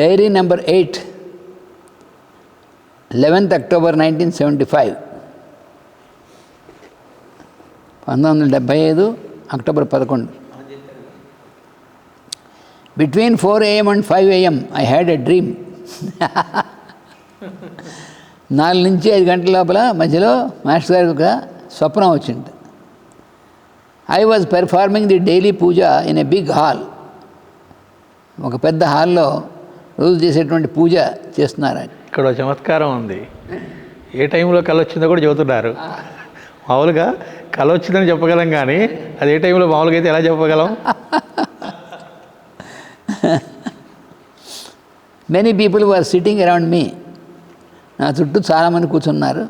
Diary number eight eleventh October nineteen seventy five. పంతొమ్మిది వందల డెబ్భై ఐదు అక్టోబర్ పదకొండు. Between four AM and five AM I had a dream నాలుగు నుంచి ఐదు గంటల లోపల మధ్యలో మాస్టర్ గారికి ఒక స్వప్నం వచ్చింది. I was performing the daily puja in a big hall ఒక పెద్ద హాల్లో రోజు చేసేటువంటి పూజ చేస్తున్నారు ఆయన ఇక్కడ చమత్కారం ఉంది. ఏ టైంలో కళ వచ్చిందో కూడా చెబుతున్నారు. మామూలుగా కళ వచ్చిందని చెప్పగలం కానీ అది ఏ టైంలో మామూలుగా అయితే ఎలా చెప్పగలం? Many people were sitting around me నా చుట్టూ చాలామంది కూర్చున్నారు.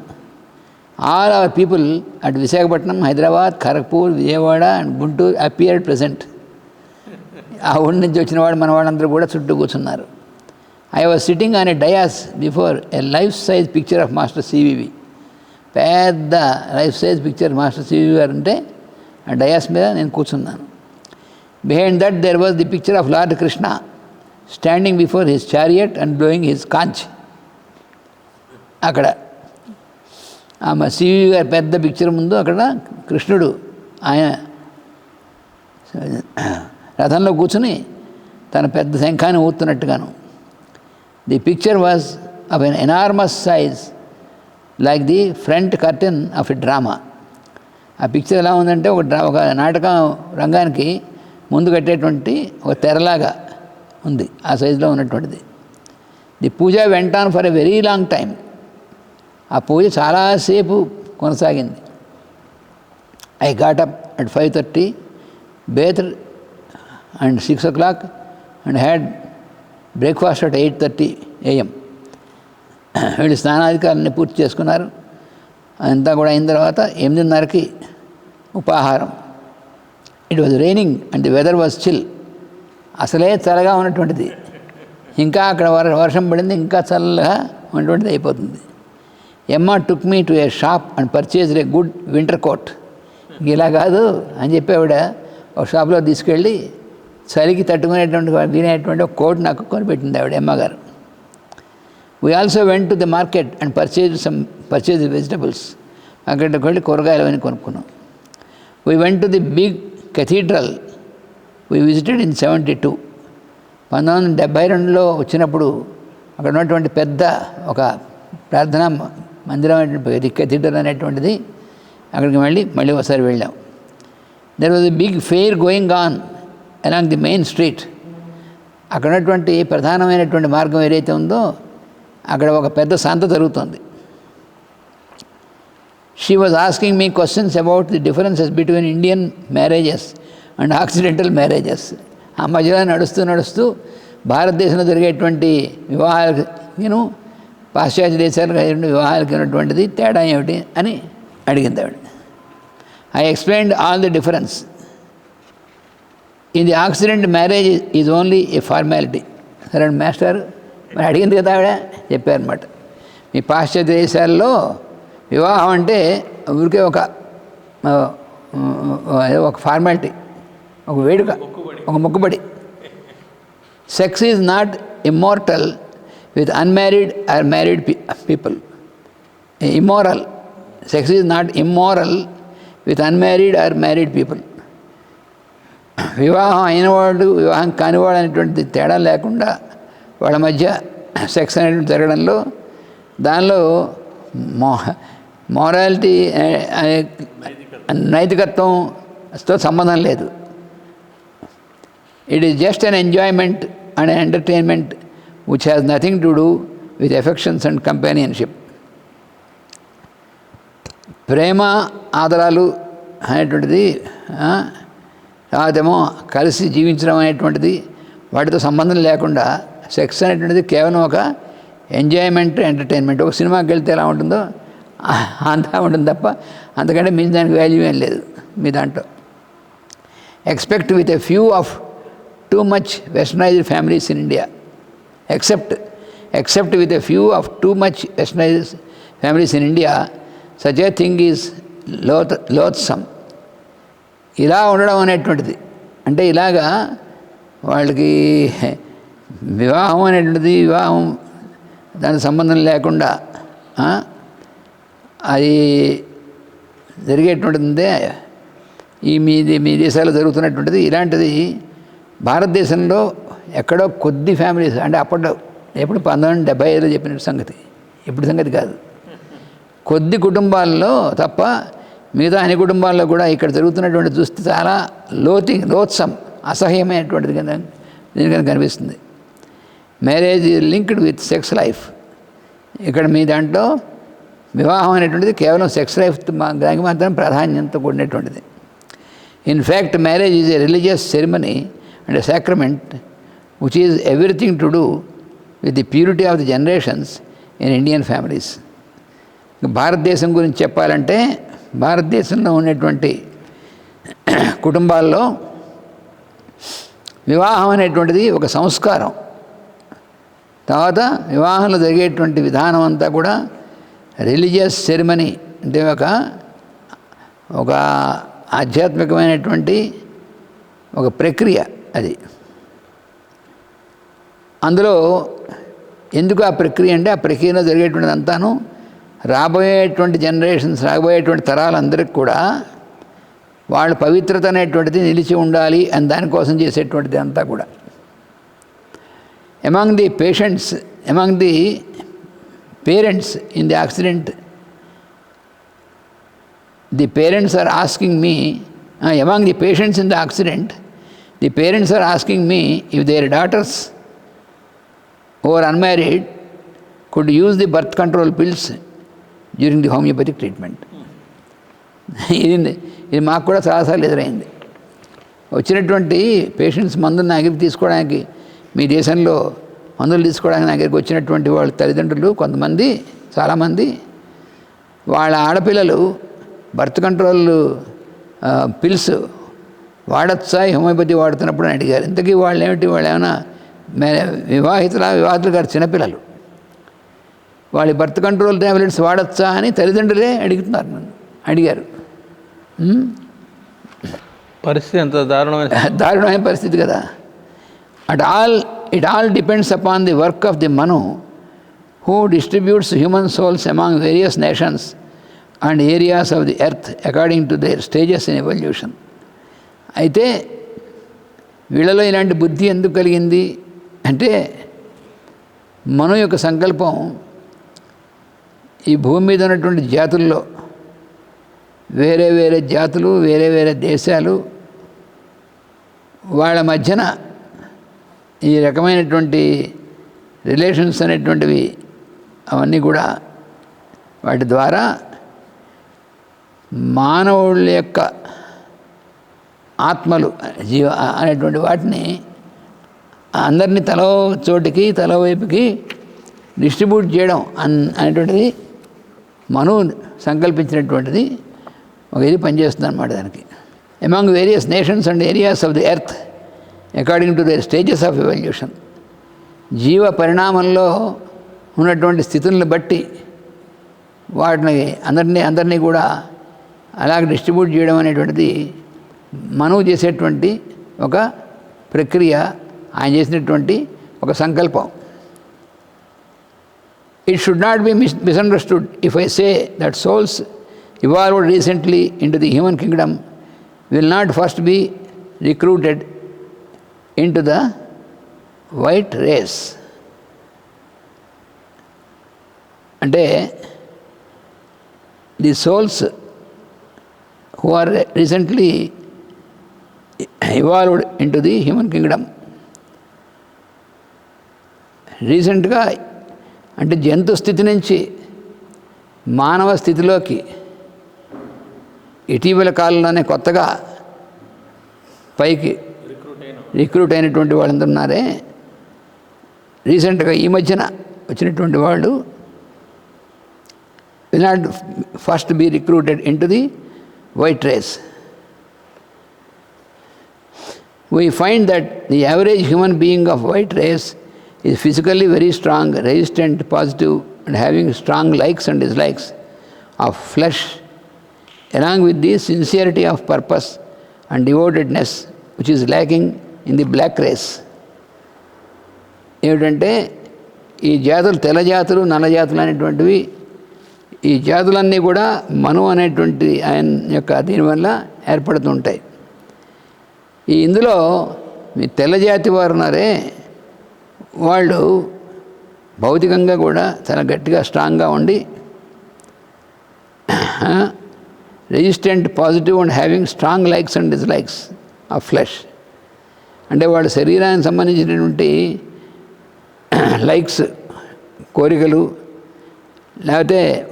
ఆల్ అవర్ పీపుల్ అటు Visakhapatnam Hyderabad Kharagpur Vijayawada and Guntur appeared present ఆ ఊరి నుంచి వచ్చిన వాడు మన వాళ్ళందరూ కూడా చుట్టూ కూర్చున్నారు. I was sitting on a dais before a life size picture of master CVV పెద్ద life size picture master CVV garu ఉంటే ఆ డయాస్ మీద నేను కూర్చున్నాను. Behind that there was the picture of lord Krishna standing before his chariot and blowing his conch అక్కడ. ఆమె CV గారి పెద్ద పిక్చర్ ముందు అక్కడ కృష్ణుడు ఆయన రథంలో కూర్చుని తన పెద్ద శంఖాన్ని ఊతున్నట్టుగాను the picture was of an enormous size like the front curtain of a drama ఆ పిక్చర్ ఎలా ఉందంటే ఒక డ్రా ఒక నాటకం రంగానికి ముందు కట్టేటువంటి ఒక తెరలాగా ఉంది ఆ సైజులో ఉన్నటువంటిది. The puja went on for a very long time ఆ పూజ చాలాసేపు కొనసాగింది. I got up at five thirty bath and six o'clock and had breakfast at eight thirty AM. వీళ్ళు స్నానాధికారాన్ని పూర్తి చేసుకున్నారు. అంతా కూడా అయిన తర్వాత ఎనిమిదిన్నరకి ఉపాహారం. It was raining and weather was chill అసలే చల్లగా ఉన్నటువంటిది. ఇంకా అక్కడ వర వర్షం పడింది ఇంకా చల్లగా ఉన్నటువంటిది అయిపోతుంది. Emma took me to a shop and purchase a good winter coat ఇలా కాదు అని చెప్పి ఆవిడ ఒక షాప్లో తీసుకెళ్ళి చలికి తట్టుకునేటువంటి తినేటువంటి ఒక కోట్ నాకు కొనిపెట్టింది ఆవిడ అమ్మగారు. We also went to the market and purchase some purchase vegetables అక్కడికి వెళ్ళి కూరగాయలు అని కొనుక్కున్నాం. We went to the big cathedral we visited in seventy two పంతొమ్మిది వందల డెబ్బై రెండులో వచ్చినప్పుడు అక్కడ ఉన్నటువంటి పెద్ద ఒక ప్రార్థనా మందిరం అనేటువంటి కెథీడ్రల్ అనేటువంటిది అక్కడికి మళ్ళీ మళ్ళీ ఒకసారి వెళ్ళాం. There was a big fair going on along the main street అక్కడ ఉన్నటువంటి ప్రధానమైనటువంటి మార్గం ఏదైతే ఉందో అక్కడ ఒక పెద్ద సంత జరుగుతుంది. She was asking me questions about the differences between Indian marriages and occidental marriages ఆ మధ్యలో నడుస్తూ నడుస్తూ భారతదేశంలో జరిగేటువంటి వివాహాలకు నేను పాశ్చాత్య దేశాలకు వివాహాలకి వివాహాలకు ఉన్నటువంటిది తేడా ఏమిటి అని అడిగింది ఆవిడ. I explained all the difference ఇది accident marriage is only a formality సరే మాస్టర్ మరి అడిగింది కదా ఆవిడ? చెప్పారనమాట మీ పాశ్చాత్య దేశాల్లో వివాహం అంటే ఊరికే ఒక ఒక ఫార్మాలిటీ ఒక వేడుక ఒక మొక్కుబడి. Sex is not immortal with unmarried or married people immoral sex is not immoral with unmarried or married people వివాహం అయిన వాళ్ళు వివాహం కానివాడు అనేటువంటి తేడా లేకుండా వాళ్ళ మధ్య సెక్స్ అనేటువంటి జరగడంలో దానిలో మో మోరాలిటీ అనే నైతికత్వంతో సంబంధం లేదు. It is just an enjoyment and entertainment which has nothing to do with affections and companionship ప్రేమ ఆదరాలు అనేటువంటిది ఆ, కలిసి జీవించడం అనేటువంటిది వాటితో సంబంధం లేకుండా సెక్స్ అనేటువంటిది కేవలం ఒక ఎంజాయ్మెంట్ ఎంటర్టైన్మెంట్. ఒక సినిమాకి వెళ్తే ఎలా ఉంటుందో అంతా ఉంటుంది తప్ప అంతకంటే మీ దానికి వాల్యూ ఏం లేదు మీ దాంట్లో. Expect with a few of too much westernised families in India except except with a few of too much westernised families in India such a thing is loath loathsome ఇలా ఉండడం అనేటువంటిది. అంటే ఇలాగా వాళ్ళకి వివాహం అనేటువంటిది వివాహం దానికి సంబంధం లేకుండా అది జరిగేటువంటిదే. ఈ మీ మీ దేశాల్లో జరుగుతున్నటువంటిది. ఇలాంటిది భారతదేశంలో ఎక్కడో కొద్ది ఫ్యామిలీస్ అంటే అప్పట్లో ఎప్పుడు పంతొమ్మిది డెబ్బై ఐదులో చెప్పిన సంగతి. ఇప్పుడు సంగతి కాదు. కొద్ది కుటుంబాల్లో తప్ప మిగతా అన్ని కుటుంబాల్లో కూడా ఇక్కడ జరుగుతున్నటువంటి దుస్థితి చాలా లోతి లోత్సం అసహ్యమైనటువంటిది కింద కనిపిస్తుంది. Marriage linked with sex life. ఇక్కడ మీ దాంట్లో వివాహం అనేటువంటిది కేవలం సెక్స్ లైఫ్ దానికి మాత్రం ప్రాధాన్యత కూడినటువంటిది in fact marriage is a religious ceremony and a sacrament which is everything to do with the purity of the generations in Indian families. భారతదేశం గురించి చెప్పాలంటే భారతదేశంలో ఉన్నటువంటి కుటుంబాల్లో వివాహం అనేటువంటిది ఒక సంస్కారం. తర్వాత వివాహంలో జరిగేటువంటి విధానం అంతా కూడా రిలీజియస్ సెరమనీ అంటే ఒక ఒక ఆధ్యాత్మికమైనటువంటి ఒక ప్రక్రియ అది. అందులో ఎందుకు ఆ ప్రక్రియ అంటే ఆ ప్రక్రియలో జరిగేటువంటిది అంతాను రాబోయేటువంటి జనరేషన్స్ రాబోయేటువంటి తరాలందరికీ కూడా వాళ్ళ పవిత్రత అనేటువంటిది నిలిచి ఉండాలి అని దానికోసం చేసేటువంటిది అంతా కూడా. Among the patients among the parents in the accident the parents are asking me among the patients in the accident the parents are asking me if their daughters over unmarried could use the birth control pills during the homoeopathic treatment ఇది ఇది మాకు కూడా చాలాసార్లు ఎదురైంది. వచ్చినటువంటి patients మందులు నా దగ్గరికి తీసుకోవడానికి మీ దేశంలో మందులు తీసుకోవడానికి నా దగ్గరికి వచ్చినటువంటి వాళ్ళ తల్లిదండ్రులు కొంతమంది చాలామంది వాళ్ళ ఆడపిల్లలు బర్త్ కంట్రోల్ పిల్స్ వాడచ్చా? హోమియోపతి వాడుతున్నప్పుడు అని అడిగారు. ఇంతకీ వాళ్ళు ఏమిటి వాళ్ళు ఏమైనా వివాహితుల? వివాహితులు గారు చిన్నపిల్లలు. వాళ్ళ బర్త్ కంట్రోల్ ట్యాబ్లెట్స్ వాడచ్చా అని తల్లిదండ్రులే అడుగుతున్నారు నన్ను. అడిగారు? పరిస్థితి ఎంత దారుణమైన దారుణమైన పరిస్థితి కదా. At all it all depends upon the work of the Manu who distributes human souls among various nations and areas of the earth according to their stages in evolution అయితే వీళ్ళలో ఇలాంటి బుద్ధి ఎందుకు కలిగింది? అంటే మను యొక్క సంకల్పం ఈ భూమి మీద ఉన్నటువంటి జాతుల్లో వేరే వేరే జాతులు వేరే వేరే దేశాలు వాళ్ళ మధ్యన ఈ రకమైనటువంటి రిలేషన్స్ అనేటువంటివి అవన్నీ కూడా వాటి ద్వారా మానవుల యొక్క ఆత్మలు జీవ అనేటువంటి వాటిని అందరినీ తల చోటికి తల వైపుకి డిస్ట్రిబ్యూట్ చేయడం అన్ అనేటువంటిది మను సంకల్పించినటువంటిది ఒక ఇది పనిచేస్తుంది అనమాట దానికి. Among various nations and areas of the earth according to their stages of evolution జీవ పరిణామంలో ఉన్నటువంటి స్థితులను బట్టి వాటిని అందరినీ అందరినీ కూడా అలాగే డిస్ట్రిబ్యూట్ చేయడం అనేటువంటిది మనవు చేసేటువంటి ఒక ప్రక్రియ ఆయన చేసినటువంటి ఒక సంకల్పం. It should not be mis misunderstood if I say that souls evolved recently in to the human kingdom will not first be recruited in to the white race అంటే the souls who are recently evolved in to the human kingdom రీసెంట్గా అంటే జంతు స్థితి నుంచి మానవ స్థితిలోకి ఇటీవల కాలంలోనే కొత్తగా పైకి రిక్రూట్ అయినటువంటి వాళ్ళందరూ ఉన్నారే. రీసెంట్గా ఈ మధ్యన వచ్చినటువంటి వాళ్ళు will not first be recruited in to the white race. We find that the average human being of white race is physically very strong, resistant, positive, and having strong likes and dislikes of flesh, along with the sincerity of purpose and devotedness, which is lacking in the black race. ఏమిటంటే ఈ జాతులు తెల్ల జాతులు నల్ల జాతులు అనేటువంటివి ఈ జాతులన్నీ కూడా మను అనేటువంటి ఆయన యొక్క దీనివల్ల ఏర్పడుతుంటాయి ఈ ఇందులో మీ తెల్ల జాతి వారు ఉన్నారే వాళ్ళు భౌతికంగా కూడా చాలా గట్టిగా స్ట్రాంగ్గా ఉండి resistant positive and having strong likes and dislikes of flesh అంటే వాళ్ళ శరీరానికి సంబంధించినటువంటి లైక్స్ కోరికలు లేకపోతే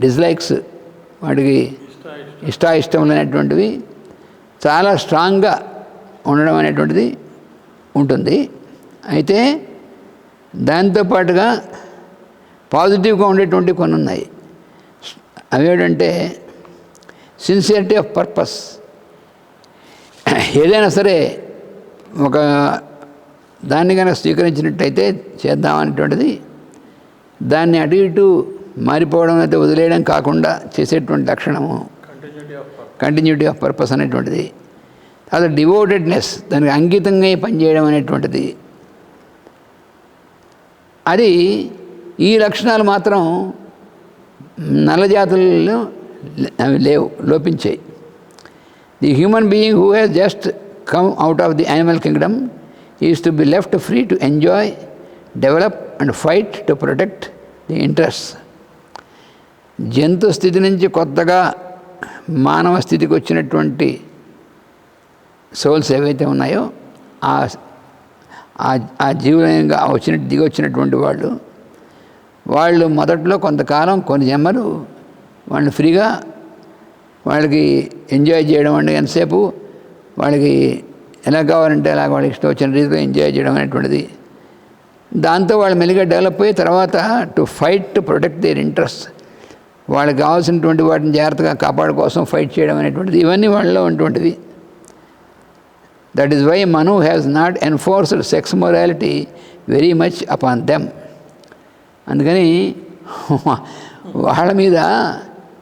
డిస్లైక్స్ వాటికి ఇష్టాయిష్టములు అనేటువంటివి చాలా స్ట్రాంగ్గా ఉండడం అనేటువంటిది ఉంటుంది. అయితే దాంతోపాటుగా పాజిటివ్గా ఉండేటువంటి కొన్ని ఉన్నాయి అవి ఏంటంటే సిన్సియరిటీ ఆఫ్ పర్పస్. ఏదైనా సరే ఒక దాన్ని కనుక స్వీకరించినట్టయితే చేద్దామనేటువంటిది. దాన్ని అటు ఇటు మారిపోవడం అయితే వదిలేయడం కాకుండా చేసేటువంటి లక్షణము కంటిన్యూటీ ఆఫ్ పర్పస్ అనేటువంటిది. తర్వాత డివోటెడ్నెస్ దానికి అంకితంగా పనిచేయడం అనేటువంటిది. అది ఈ లక్షణాలు మాత్రం నల్లజాతులలో అవి లేవు లోపించాయి. The human being who has just come out of the animal kingdom is to be left free to enjoy develop and fight to protect the interest జంతు స్థితి నుంచి కొత్తగా మానవ స్థితికి వచ్చినటువంటి సోల్స్ ఏవైతే ఉన్నాయో ఆ ఆ- ఆ జీవులంగా వచ్చిన దిగి వచ్చినటువంటి వాళ్ళు వాళ్ళు మొదట్లో కొంతకాలం కొన్ని జమ్మలు వాళ్ళు ఫ్రీగా వాళ్ళకి ఎంజాయ్ చేయడం అంటే ఎంతసేపు వాళ్ళకి ఎలా కావాలంటే అలా వాళ్ళకి ఇష్టం వచ్చిన రీతిలో ఎంజాయ్ చేయడం అనేటువంటిది. దాంతో వాళ్ళు మెల్లిగా డెవలప్ అయ్యి తర్వాత to fight to protect their interest వాళ్ళకి కావాల్సినటువంటి వాటిని జాగ్రత్తగా కాపాడు కోసం ఫైట్ చేయడం అనేటువంటిది. ఇవన్నీ వాళ్ళలో ఉన్నటువంటివి that is why Manu has not enforced sex morality very much upon them అందుకని వాళ్ళ మీద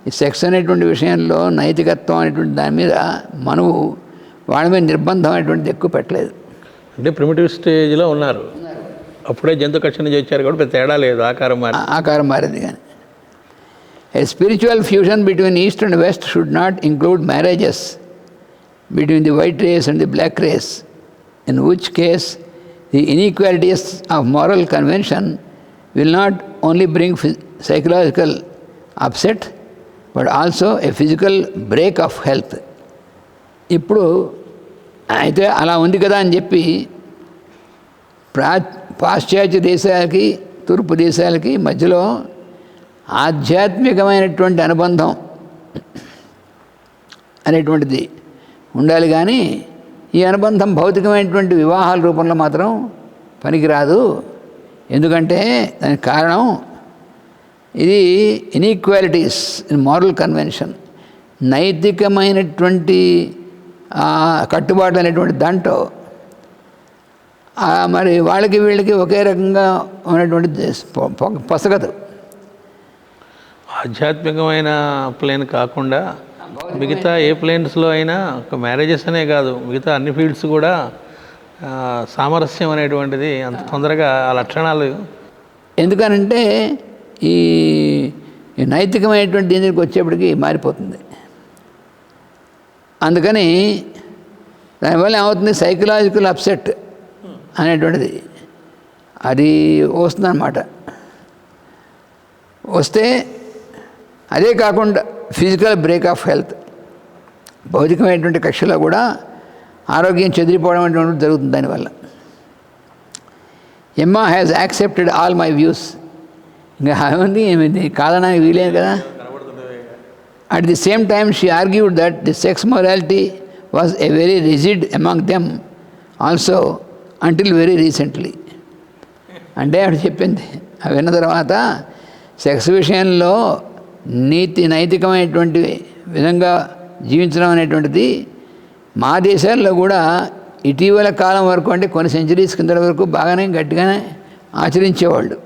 ఈ సెక్స్ అనేటువంటి విషయంలో నైతికత్వం అనేటువంటి దాని మీద మనువు వాళ్ళ మీద నిర్బంధం అనేటువంటిది ఎక్కువ పెట్టలేదు. అంటే ప్రిమిటివ్ స్టేజ్లో ఉన్నారు. అప్పుడే జంతు కక్ష నుంచి వచ్చారు కాబట్టి తేడా లేదు ఆకారం మారి ఆకారం మారింది కానీ. A spiritual fusion between east and west should not include marriages between the white race and the black race in which case the inequalities of moral convention will not only bring psychological upset but also a physical break of health ఇప్పుడు అయితే అలా ఉంది కదా అని చెప్పి ప్రా పాశ్చాత్య దేశాలకి తూర్పు దేశాలకి మధ్యలో ఆధ్యాత్మికమైనటువంటి అనుబంధం అనేటువంటిది ఉండాలి కానీ ఈ అనుబంధం భౌతికమైనటువంటి వివాహాల రూపంలో మాత్రం పనికిరాదు. ఎందుకంటే దానికి కారణం ఇది ఇన్ఈక్వాలిటీస్ ఇన్ మారల్ కన్వెన్షన్ నైతికమైనటువంటి కట్టుబాటు అనేటువంటి దాంట్లో మరి వాళ్ళకి వీళ్ళకి ఒకే రకంగా ఉన్నటువంటి పొసగదు. ఆధ్యాత్మికమైన ప్లేన్ కాకుండా మిగతా ఏ ప్లేన్స్లో అయినా ఒక మ్యారేజెస్ అనే కాదు మిగతా అన్ని ఫీల్డ్స్ కూడా సామరస్యం అనేటువంటిది అంత తొందరగా ఆ లక్షణాలు. ఎందుకనంటే ఈ నైతికమైనటువంటి దీనికి వచ్చేప్పటికి మారిపోతుంది. అందుకని దానివల్ల ఏమవుతుంది? సైకలాజికల్ అప్సెట్ అనేటువంటిది. అది వస్తుందన్నమాట. వస్తే అదే కాకుండా ఫిజికల్ బ్రేక్ ఆఫ్ హెల్త్ భౌతికమైనటువంటి కక్షలో కూడా ఆరోగ్యం చెదిరిపోవడం అనేటువంటి జరుగుతుంది దానివల్ల. Emma has accepted all my views ఇంకా ఏముంది ఏమైంది కాదనడానికి వీలేదు కదా? At the same time she argued that the sex morality was a very rigid among them also until very recently అంటే ఆవిడ చెప్పింది. అవి విన్న తర్వాత సెక్స్ విషయంలో నీతి నైతికమైనటువంటి విధంగా జీవించడం అనేటువంటిది మా దేశాల్లో కూడా ఇటీవల కాలం వరకు అంటే కొన్ని సెంచరీస్ కింద వరకు బాగానే గట్టిగానే ఆచరించేవాళ్ళు.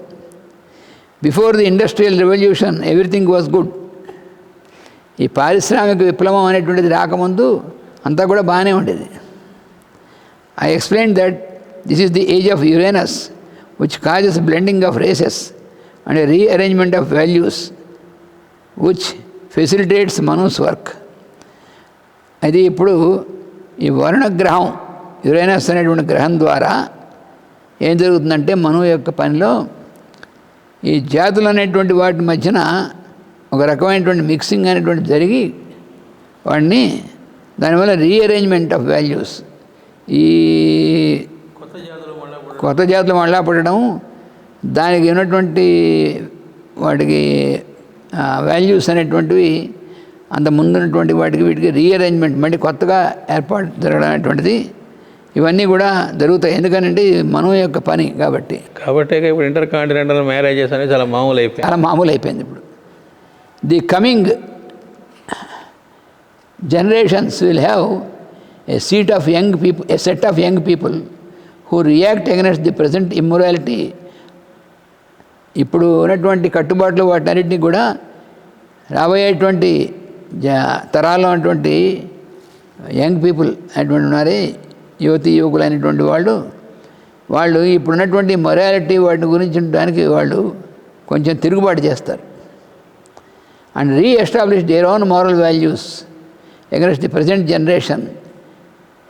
Before the industrial revolution everything was good ఈ పారిశ్రామిక విప్లవం అనేటువంటిది రాకముందు అంతా కూడా బాగానే ఉండేది. I explain that this is the age of Uranus which causes blending of races and rearrangement of values which facilitates Manu's work అది ఇప్పుడు ఈ వరుణ గ్రహం యురేనస్ అనేటువంటి గ్రహం ద్వారా ఏం జరుగుతుందంటే మనువు యొక్క పనిలో ఈ జాతులు అనేటువంటి వాటి మధ్యన ఒక రకమైనటువంటి మిక్సింగ్ అనేటువంటి జరిగి వాడిని దానివల్ల రీఅరేంజ్మెంట్ ఆఫ్ వాల్యూస్ ఈ కొత్త జాతులు మళ్ళీ పుట్టడం దానికి ఉన్నటువంటి వాటికి వాల్యూస్ అనేటువంటివి అంత ముందున్నటువంటి వాటికి వీటికి రీఅరేంజ్మెంట్ మళ్ళీ కొత్తగా ఏర్పాటు జరగడం అనేటువంటిది ఇవన్నీ కూడా జరుగుతాయి. ఎందుకనంటే ఇది మనం యొక్క పని కాబట్టి. కాబట్టి ఇప్పుడు ఇంటర్ కాంటినెంటల్ మ్యారేజెస్ అనేది చాలా మామూలు అయిపోయింది చాలా మామూలు అయిపోయింది ఇప్పుడు. The coming generations will have a seat of young people a set of young people who react against the present immorality ఇప్పుడు ఉన్నటువంటి కట్టుబాట్లు వాటన్నిటిని కూడా రాబోయేటువంటి జ తరాల్లో ఉన్నటువంటి యంగ్ పీపుల్ అనేటువంటి ఉన్నారే యువతి యువకులు అనేటువంటి వాళ్ళు. వాళ్ళు ఇప్పుడున్నటువంటి మొరాలిటీ వాటి గురించి ఉండడానికి వాళ్ళు కొంచెం తిరుగుబాటు చేస్తారు. And reestablish their own moral values against the present generation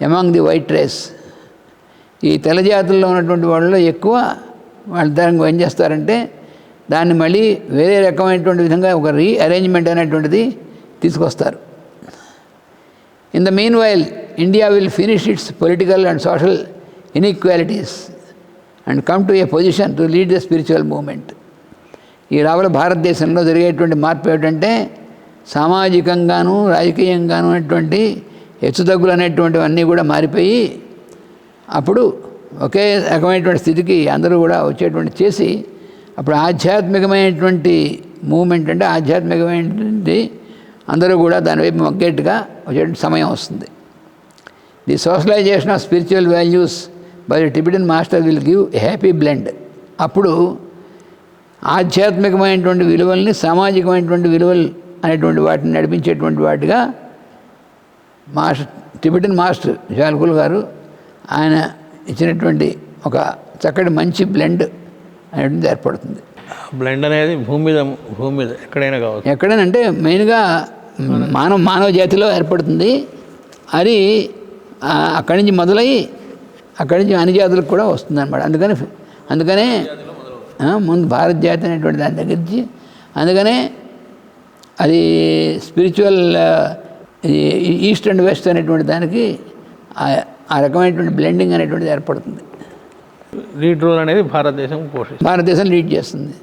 among the white race. ఈ తెల్లజాతుల్లో ఉన్నటువంటి వాళ్ళలో ఎక్కువ వాళ్ళ దానికి ఏం చేస్తారంటే దాన్ని మళ్ళీ వేరే రకమైనటువంటి విధంగా ఒక రీఅరేంజ్మెంట్ అనేటువంటిది తీసుకొస్తారు. In the meanwhile India will finish its political and social inequalities and come to a position to lead the spiritual movement ఈ రావుల భారతదేశంలో జరిగేటువంటి మార్పు ఏమిటంటే సామాజికంగాను రాజకీయంగాను అనేటువంటి హెచ్చుతగ్గులు అనేటువంటివన్నీ కూడా మారిపోయి అప్పుడు ఒకే రకమైనటువంటి స్థితికి అందరూ కూడా వచ్చేటువంటి చేసి అప్పుడు ఆధ్యాత్మికమైనటువంటి మూమెంట్ అంటే ఆధ్యాత్మికమైనటువంటి అందరూ కూడా దానివైపు మొగ్గేట్టుగా వచ్చేటువంటి సమయం వస్తుంది. The socialization of spiritual values by Tibetan master will give happy blend అప్పుడు ఆధ్యాత్మికమైనటువంటి విలువల్ని సామాజికమైనటువంటి విలువలు అనేటువంటి వాటిని నడిపించేటువంటి వాటిగా మాస్టర్ టిబెటన్ మాస్టర్ జాల్కుల్ గారు ఆయన ఇచ్చినటువంటి ఒక చక్కటి మంచి బ్లెండ్ అనేటువంటిది ఏర్పడుతుంది. బ్లెండ్ అనేది భూమి మీద భూమి మీద ఎక్కడైనా కావచ్చు. ఎక్కడనంటే మెయిన్గా మానవ మానవ జాతిలో ఏర్పడుతుంది. అది అక్కడి నుంచి మొదలై అక్కడి నుంచి అన్ని జాతులకు కూడా వస్తుంది అనమాట అందుకని అందుకనే ముందు భారత జాతి అనేటువంటి దాని దగ్గర నుంచి అందుకనే అది స్పిరిచువల్ ఈస్ట్ అండ్ వెస్ట్ అనేటువంటి దానికి ఆ- ఆ రకమైనటువంటి బ్లెండింగ్ అనేటువంటిది ఏర్పడుతుంది. లీడ్ రోల్ అనేది భారతదేశం పోషిస్తుంది. భారతదేశం లీడ్ చేస్తుంది.